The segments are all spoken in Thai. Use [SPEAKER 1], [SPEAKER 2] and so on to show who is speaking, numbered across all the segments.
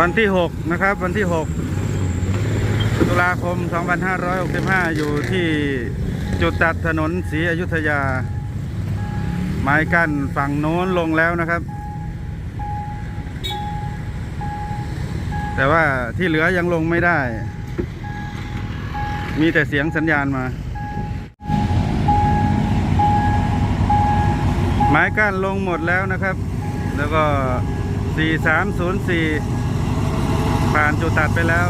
[SPEAKER 1] วันที่ 6 นะครับ วันที่ 6 ตุลาคม 2565 อยู่ที่จุดตัดถนนศรีอยุธยา ไม้กั้นฝั่งโน้นลงแล้วนะครับ แต่ว่าที่เหลือยังลงไม่ได้ มีแต่เสียงสัญญาณมา ไม้กั้นลงหมดแล้วนะครับ แล้วก็ 4304 ผ่านจุดตัดไปแล้ว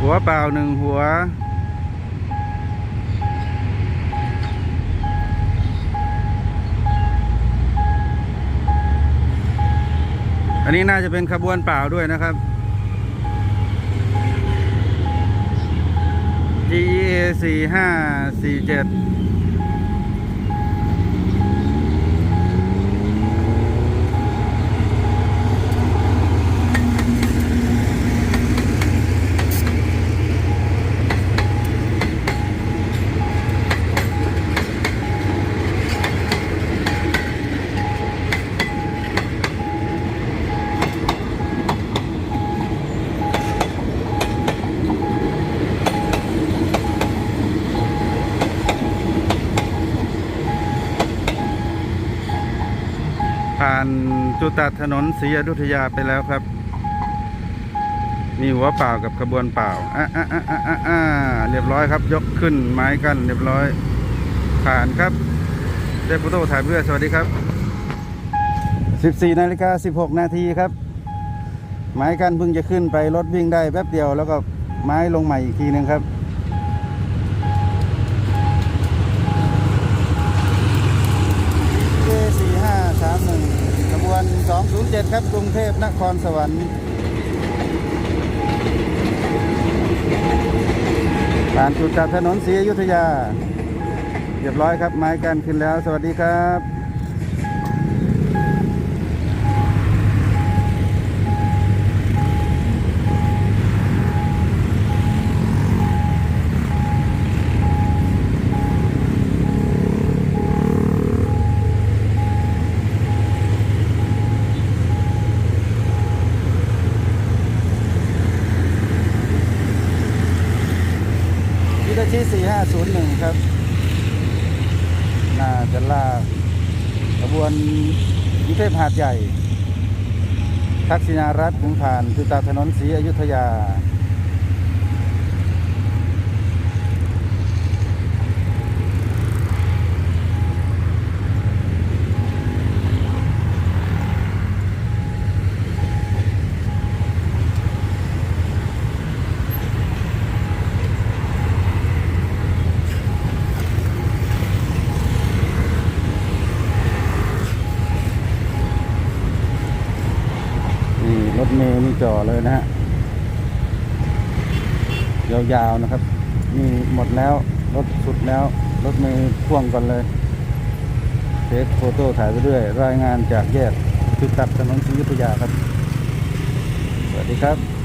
[SPEAKER 1] หัวเปล่าหนึ่งหัวอันนี้น่าจะเป็นขบวนเปล่าด้วยนะครับ สี่ห้าสี่เจ็ด ผ่านจุตัดถนนศรีอยุธยาไปแล้วครับ มีหัวเปล่ากับขบวนเปล่าอะอะอะอะอะเรียบร้อยครับ ยกขึ้นไม้กันเรียบร้อย ผ่านครับได้โฟโต้ถ่ายเพื่อสวัสดีครับ 14นาฬิกา16 นาทีครับ ไม้กันเพิ่งจะขึ้นไปรถวิ่งได้แป๊บเดียวแล้วก็ไม้ลงใหม่อีกทีหนึงครับ ครับกรุงเทพนครสวรรค์ผ่านจุดตัดถนนศรีอยุธยา เรียบร้อยครับไม้กันขึ้นแล้ว สวัสดีครับ เลขที่ 4501 ครับ น่าจะลากขบวนกรุงเทพหาดใหญ่ ทักษิณารัฐถึงผ่านจุดตัดถนนศรีอยุธยา นี่รถ เมย์นี่จ่อเลยนะฮะยาวๆนะครับ นี่หมดแล้วรถสุดแล้ว รถเมย์พ่วงกันเลยเทคโฟโต้ถ่ายไปเรื่อย รายงานจากแยกจุดตัดถนนศรีอยุธยาครับ สวัสดีครับ